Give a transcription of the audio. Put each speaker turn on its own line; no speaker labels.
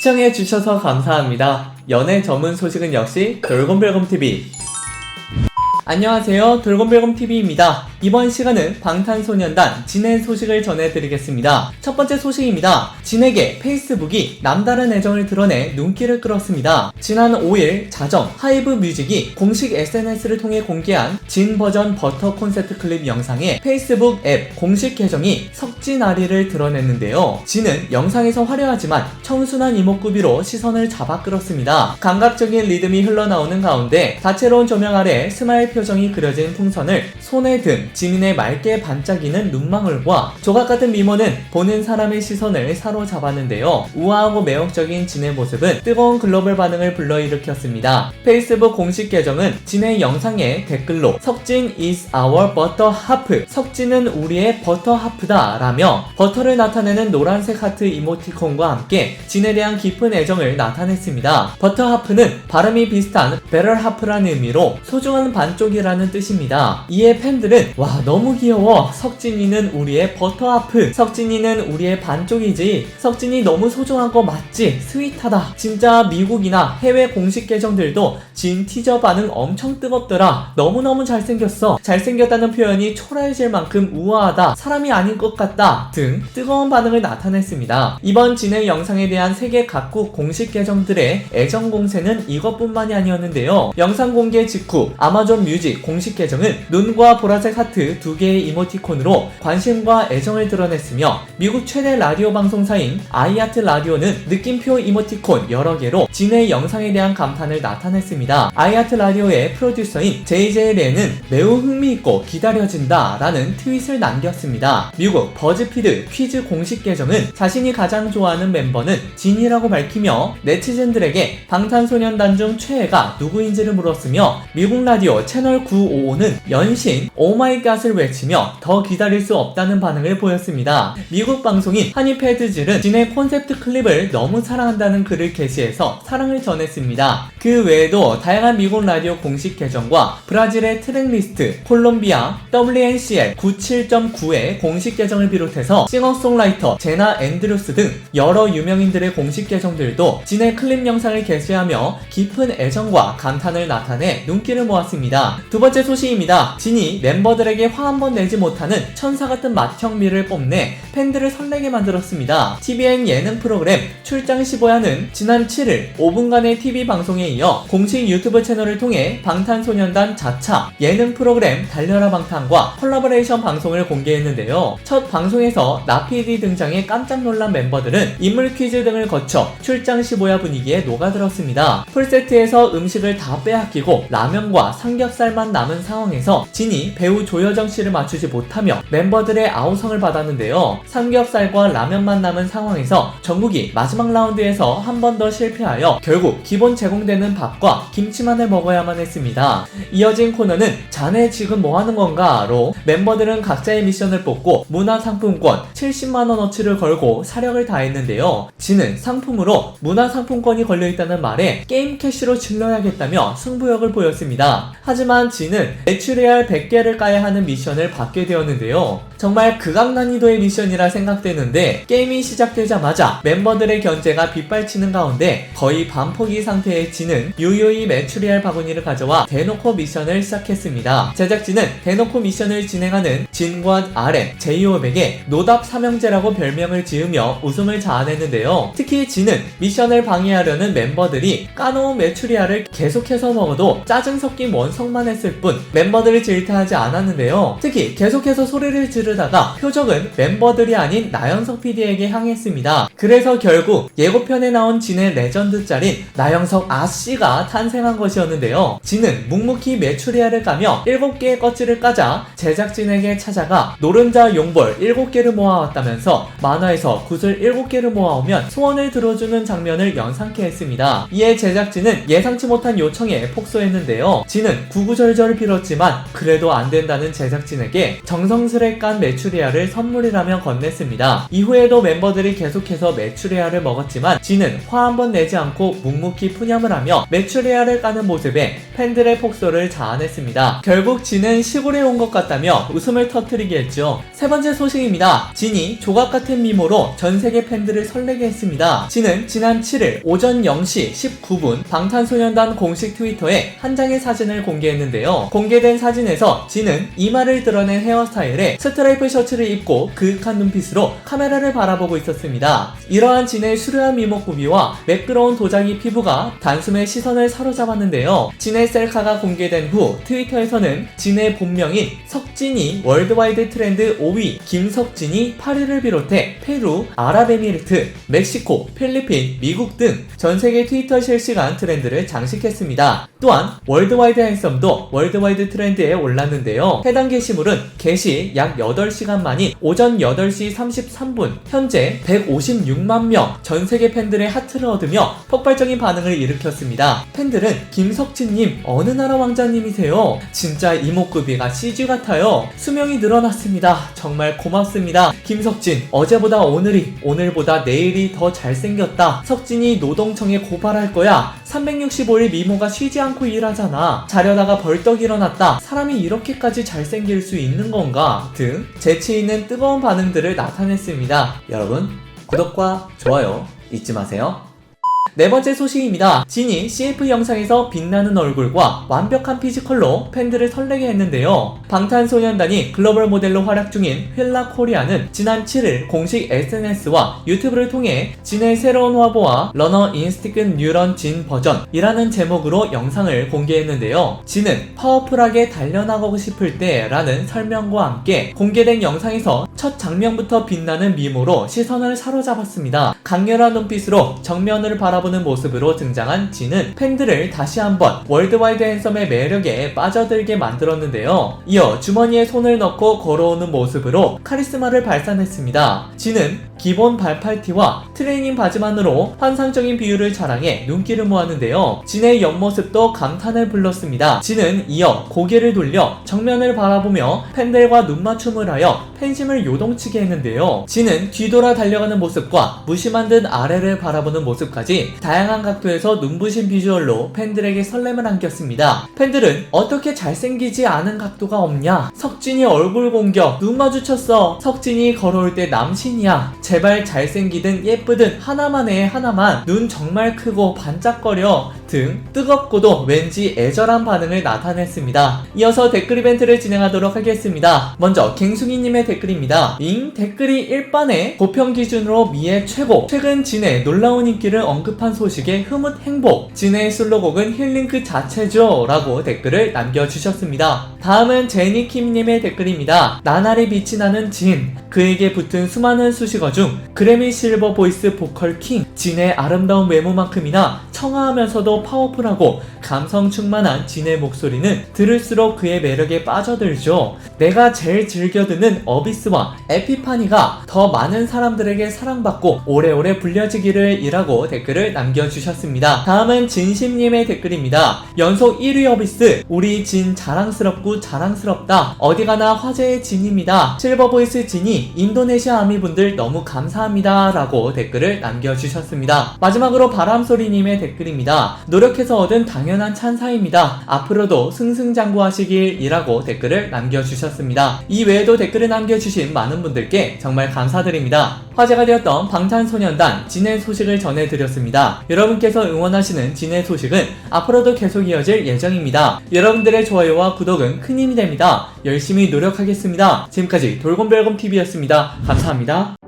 시청해주셔서 감사합니다. 연애 전문 소식은 역시 돌곰별곰TV. 안녕하세요. 돌곰별곰TV입니다. 이번 시간은 방탄소년단 진의 소식을 전해드리겠습니다. 첫 번째 소식입니다. 진에게 페이스북이 남다른 애정을 드러내 눈길을 끌었습니다. 지난 5일 자정 하이브 뮤직이 공식 SNS를 통해 공개한 진 버전 버터 콘셉트 클립 영상에 페이스북 앱 공식 계정이 석진 아리를 드러냈는데요. 진은 영상에서 화려하지만 청순한 이목구비로 시선을 잡아 끌었습니다. 감각적인 리듬이 흘러나오는 가운데 다채로운 조명 아래 스마일 표정이 그려진 풍선을 손에 든 지민의 맑게 반짝이는 눈망울과 조각 같은 미모는 보는 사람의 시선을 사로잡았는데요. 우아하고 매혹적인 진의 모습은 뜨거운 글로벌 반응을 불러일으켰습니다. 페이스북 공식 계정은 진의 영상에 댓글로 석진 is our butter half 석진은 우리의 버터 하프다 라며 버터를 나타내는 노란색 하트 이모티콘과 함께 진에 대한 깊은 애정을 나타냈습니다. 버터 하프는 발음이 비슷한 better half라는 의미로 소중한 반쪽 이라는 뜻입니다. 이에 팬들은 와 너무 귀여워. 석진이는 우리의 버터 하프 석진이는 우리의 반쪽이지. 석진이 너무 소중한 거 맞지? 스윗하다. 진짜 미국이나 해외 공식 계정들도 진 티저 반응 엄청 뜨겁더라. 너무너무 잘생겼어. 잘생겼다는 표현이 초라해질 만큼 우아하다. 사람이 아닌 것 같다. 등 뜨거운 반응을 나타냈습니다. 이번 진의 영상에 대한 세계 각국 공식 계정들의 애정 공세는 이것뿐만이 아니었는데요. 영상 공개 직후 아마존 뮤직 공식 계정은 눈과 보라색 하트 두 개의 이모티콘으로 관심과 애정을 드러냈으며 미국 최대 라디오 방송사인 아이아트 라디오는 느낌표 이모티콘 여러 개로 진의 영상에 대한 감탄을 나타냈습니다. 아이아트 라디오의 프로듀서인 JJ 레는 매우 흥미있고 기다려진다 라는 트윗을 남겼습니다. 미국 버즈피드 퀴즈 공식 계정은 자신이 가장 좋아하는 멤버는 진이라고 밝히며 네티즌들에게 방탄소년단 중 최애가 누구인지를 물었으며 미국 라디오 채널 955는 연신 오마이갓을 외치며 더 기다릴 수 없다는 반응을 보였습니다. 미국 방송인 하니패드질은 진의 콘셉트 클립을 너무 사랑한다는 글을 게시해서 사랑을 전했습니다. 그 외에도 다양한 미국 라디오 공식 계정과 브라질의 트랙리스트, 콜롬비아 WNCL 97.9의 공식 계정을 비롯해서 싱어송라이터 제나 앤드루스 등 여러 유명인들의 공식 계정들도 진의 클립 영상을 게시하며 깊은 애정과 감탄을 나타내 눈길을 모았습니다. 두 번째 소식입니다. 진이 멤버들에게 화 한 번 내지 못하는 천사 같은 맏형미를 뽐내 팬들을 설레게 만들었습니다. TVN 예능 프로그램 출장 15야는 지난 7일 5분간의 TV 방송에 이어 공식 유튜브 채널을 통해 방탄소년단 자차 예능 프로그램 달려라 방탄과 콜라보레이션 방송을 공개했는데요. 첫 방송에서 나피디 등장에 깜짝 놀란 멤버들은 인물 퀴즈 등을 거쳐 출장 15야 분위기에 녹아들었습니다. 풀세트에서 음식을 다 빼앗기고 라면과 삼겹살 만 남은 상황에서 진이 배우 조여정 씨를 맞추지 못하며 멤버들의 아우성을 받았는데요. 삼겹살과 라면만 남은 상황에서 정국이 마지막 라운드에서 한 번 더 실패하여 결국 기본 제공되는 밥과 김치만을 먹어야만 했습니다. 이어진 코너는 자네 지금 뭐 하는 건가?로 멤버들은 각자의 미션을 뽑고 문화상품권 70만원어치를 걸고 사력을 다했는데요. 진은 상품으로 문화상품권이 걸려있다는 말에 게임 캐시로 질러야겠다며 승부욕을 보였습니다. 하지만 진은 매출해야 할 100개를 까야 하는 미션을 받게 되었는데요. 정말 극악 난이도의 미션이라 생각되는데 게임이 시작되자마자 멤버들의 견제가 빗발치는 가운데 거의 반포기 상태의 진은 유유히 할 바구니를 가져와 대놓고 미션을 시작했습니다. 제작진은 대놓고 미션을 진행하는 진과 RM, 제이홉에게 노답 삼형제라고 별명을 지으며 웃음을 자아냈는데요. 특히 진은 미션을 방해하려는 멤버들이 까놓은 메추리알을 계속해서 먹어도 짜증 섞인 원성만 했을 뿐 멤버들을 질타하지 않았는데요. 특히 계속해서 소리를 지르다가 표적은 멤버들이 아닌 나영석 PD에게 향했습니다. 그래서 결국 예고편에 나온 진의 레전드 짤인 나영석 아씨가 탄생한 것이었는데요. 진은 묵묵히 메추리알을 까며 7개의 껍질을 까자 제작진에게 찾아가 노른자 용벌 7개를 모아왔다면서 만화에서 구슬 7개를 모아오면 소원을 들어주는 장면을 연상케 했습니다. 이에 제작진은 예상치 못한 요청에 폭소했는데요. 진은 구글 구구절절 빌었지만 그래도 안 된다는 제작진에게 정성스레 깐 메추리알을 선물이라며 건넸습니다. 이후에도 멤버들이 계속해서 메추리알을 먹었지만 진은 화 한 번 내지 않고 묵묵히 푸념을 하며 메추리알을 까는 모습에 팬들의 폭소를 자아냈습니다. 결국 진은 시골에 온 것 같다며 웃음을 터뜨리게 했죠. 세 번째 소식입니다. 진이 조각 같은 미모로 전 세계 팬들을 설레게 했습니다. 진은 지난 7일 오전 0시 19분 방탄소년단 공식 트위터에 한 장의 사진을 공개 했는데요. 공개된 사진에서 진은 이마를 드러낸 헤어스타일에 스트라이프 셔츠를 입고 그윽한 눈빛으로 카메라를 바라보고 있었습니다. 이러한 진의 수려한 미모구비와 매끄러운 도자기 피부가 단숨에 시선을 사로잡았는데요. 진의 셀카가 공개된 후 트위터에서는 진의 본명인 석진이 월드와이드 트렌드 5위, 김석진이 8위를 비롯해 페루, 아랍에미리트, 멕시코, 필리핀, 미국 등 전 세계 트위터 실시간 트렌드를 장식했습니다. 또한 월드와이드 핸섬도 월드와이드 트렌드에 올랐는데요. 해당 게시물은 게시 약 8시간 만인 오전 8시 33분 현재 156만 명 전 세계 팬들의 하트를 얻으며 폭발적인 반응을 일으켰습니다. 팬들은 김석진님 어느 나라 왕자님이세요? 진짜 이목구비가 CG 같아요. 수명이 늘어났습니다. 정말 고맙습니다. 김석진 어제보다 오늘이 오늘보다 내일이 더 잘생겼다. 석진이 노동청에 고발할 거야. 365일 미모가 쉬지 않고 일하잖아. 자려다가 벌떡 일어났다. 사람이 이렇게까지 잘생길 수 있는 건가? 등 재치 있는 뜨거운 반응들을 나타냈습니다. 여러분, 구독과 좋아요 잊지 마세요. 네 번째 소식입니다. 진이 CF 영상에서 빛나는 얼굴과 완벽한 피지컬로 팬들을 설레게 했는데요. 방탄소년단이 글로벌 모델로 활약 중인 휠라 코리아는 지난 7일 공식 SNS와 유튜브를 통해 진의 새로운 화보와 러너 인스티근 뉴런 진 버전이라는 제목으로 영상을 공개했는데요. 진은 파워풀하게 달려나가고 싶을 때 라는 설명과 함께 공개된 영상에서 첫 장면부터 빛나는 미모로 시선을 사로잡았습니다. 강렬한 눈빛으로 정면을 바라 보는 모습으로 등장한 진은 팬들을 다시 한번 월드와이드 핸섬의 매력에 빠져들게 만들었는데요. 이어 주머니에 손을 넣고 걸어오는 모습으로 카리스마를 발산했습니다. 진은 기본 발팔티와 트레이닝 바지만으로 환상적인 비율을 자랑해 눈길을 모았는데요. 진의 옆모습도 감탄을 불렀습니다. 진은 이어 고개를 돌려 정면을 바라보며 팬들과 눈맞춤을 하여 팬심을 요동치게 했는데요. 진은 뒤돌아 달려가는 모습과 무심한 듯 아래를 바라보는 모습까지 다양한 각도에서 눈부신 비주얼로 팬들에게 설렘을 안겼습니다. 팬들은 어떻게 잘생기지 않은 각도가 없냐? 석진이 얼굴 공격, 눈 마주쳤어. 석진이 걸어올 때 남신이야. 제발 잘생기든 예쁘든 하나만 해 하나만. 눈 정말 크고 반짝거려. 등 뜨겁고도 왠지 애절한 반응을 나타냈습니다. 이어서 댓글 이벤트를 진행하도록 하겠습니다. 먼저 갱숭이님의 댓글입니다. 잉 댓글이 일반에 고평 기준으로 미의 최고 최근 진의 놀라운 인기를 언급한 소식에 흐뭇 행복 진의 솔로곡은 힐링크 자체죠 라고 댓글을 남겨주셨습니다. 다음은 제니킴님의 댓글입니다. 나날이 빛이 나는 진 그에게 붙은 수많은 수식어 중 그래미 실버 보이스 보컬 킹 진의 아름다운 외모만큼이나 청아하면서도 파워풀하고 감성 충만한 진의 목소리는 들을수록 그의 매력에 빠져들죠. 내가 제일 즐겨 듣는 어비스와 에피파니가 더 많은 사람들에게 사랑받고 오래오래 불려지기를 이라고 댓글을 남겨주셨습니다. 다음은 진심님의 댓글입니다. 연속 1위 어비스 우리 진 자랑스럽고 자랑스럽다. 어디 가나 화제의 진입니다. 실버보이스 진이 인도네시아 아미분들 너무 감사합니다. 라고 댓글을 남겨주셨습니다. 마지막으로 바람소리님의 댓글 입니다. 노력해서 얻은 당연한 찬사입니다. 앞으로도 승승장구하시길 이라고 댓글을 남겨주셨습니다. 이 외에도 댓글을 남겨주신 많은 분들께 정말 감사드립니다. 화제가 되었던 방탄소년단 진의 소식을 전해드렸습니다. 여러분께서 응원하시는 진의 소식은 앞으로도 계속 이어질 예정입니다. 여러분들의 좋아요와 구독은 큰 힘이 됩니다. 열심히 노력하겠습니다. 지금까지 돌곰별곰TV였습니다. 감사합니다.